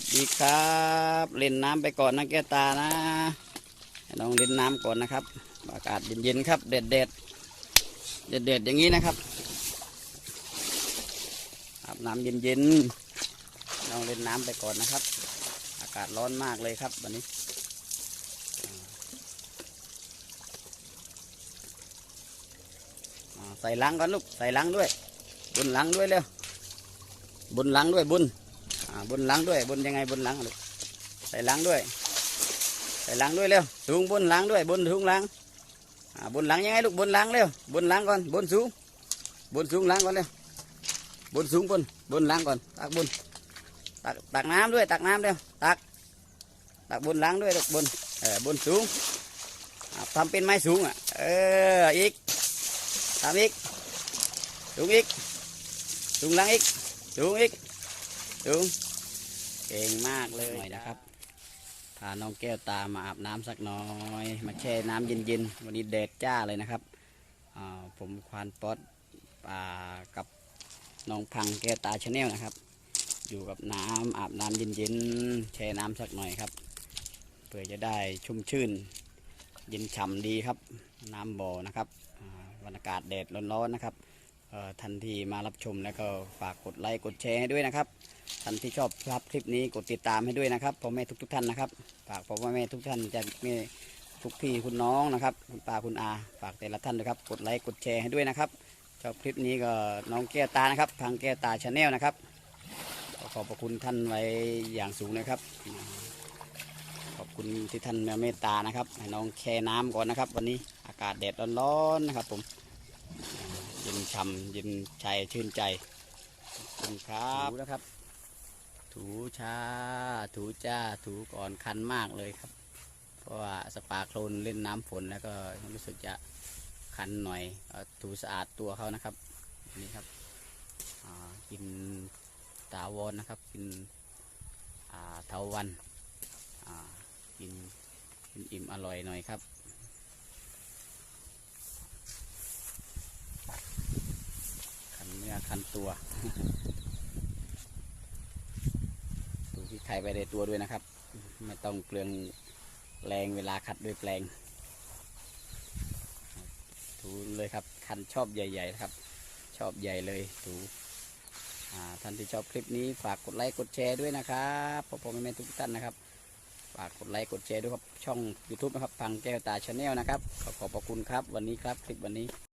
วัสดีครับ เล่นน้ำไปก่อนนะแก้ตานะให้น้องเล่นน้ำก่อนนะครับ อากาศเย็นๆครับเด็ดเด็ดเด็ดเด็ดอย่างนี้นะครับอาบน้ำเย็นๆน้องเล่นน้ำไปก่อนนะครับ อากาศร้อนมากเลยครับวันนี้ใส่ลังก่อนลูกใส่ลังด้วย บุญลังด้วยเร็วบุญลังด้วยบุญ บนหลังด้วย บนยังไงบนหลังลูกใส่หลังด้วย ใส่หลังด้วยเร็วสูงบนหลังด้วย บนสูงหลังบนหลังยังไงลูกบนหลังเร็วบนหลังก่อนบนสูง บนสูงหลังก่อนเร็วบนสูงบนบนหลังก่อนตักบนตักตักน้ำด้วยตักน้ำเร็วตักตักบนหลังด้วยลูกบนเออบนสูงอ่าทำเป็นไม้สูงอะเอออีกทำอีกสูงอีกสูงหลังอีกสูงอีก ดูเก่งมากเลยนะครับพาน้องแก้วตามาอาบน้ำสักหน้อย มาแช่น้ำเย็นๆวันนี้แดดจ้าเลยนะครับผมควานป๊อตกับน้องพังแก้วตาชาแนลนะครับ อยู่กับน้ำอาบน้ำเย็นๆแช่น้ำสักหน่อยครับเพื่อจะได้ชุ่มชื่น เย็นฉ่ำดีครับ น้ำบ่อนะครับอ่าวันอากาศแดดร้อนๆนะครับท่านทีมารับชมแล้วก็ฝากกดไลค์กดแชร์ให้ด้วยนะครับ ท่านที่ชอบรับคลิปนี้กดติดตามให้ด้วยนะครับพ่อแม่ทุกๆท่านนะครับฝากพ่อแม่ทุกท่านจะมีทุกพี่คุณน้องนะครับคุณป้าคุณอาฝากแต่ละท่านนะครับกดไลค์กดแชร์ให้ด้วยนะครับชอบคลิปนี้ก็น้องแก้วตานะครับ ทางแก้วตาชาแนลนะครับขอขอบพระคุณท่านไว้อย่างสูงนะครับ ขอบคุณที่ท่านเมตตานะครับให้น้องแช่น้ำก่อนนะครับ วันนี้อากาศแดดร้อนๆนะครับ ผมเย็นช่ำเย็นใจชื่นใจขอบคุณครับถูแล้วครับ ถูช้าถูจ้าถูก่อนคันมากเลยครับ เพราะว่าสปาโคลนเล่นน้ำฝนแล้วก็รู้สึกจะคันหน่อยถูสะอาดตัวเขานะครับนี่ครับกินตาวอนนะครับกินเทาวันกินกินอิ่มอร่อยหน่อยครับคันเนื้อคันตัว ดูที่ไข่ไปในตัวด้วยนะครับ ไม่ต้องเปลืองแรงเวลาขัดด้วยแปลงถูเลยครับ คันชอบใหญ่ๆครับ ชอบใหญ่เลยถูท่านที่ชอบคลิปนี้ฝากกดไลค์กดแชร์ด้วยนะครับพ่อพ่อแม่แม่ทุกท่านนะครับ ฝากกดไลค์กดแชร์ด้วยครับช่อง YouTube นะครับพังแก้วตาชาแนลนะครับ ขอขอบพระคุณครับวันนี้ครับคลิปวันนี้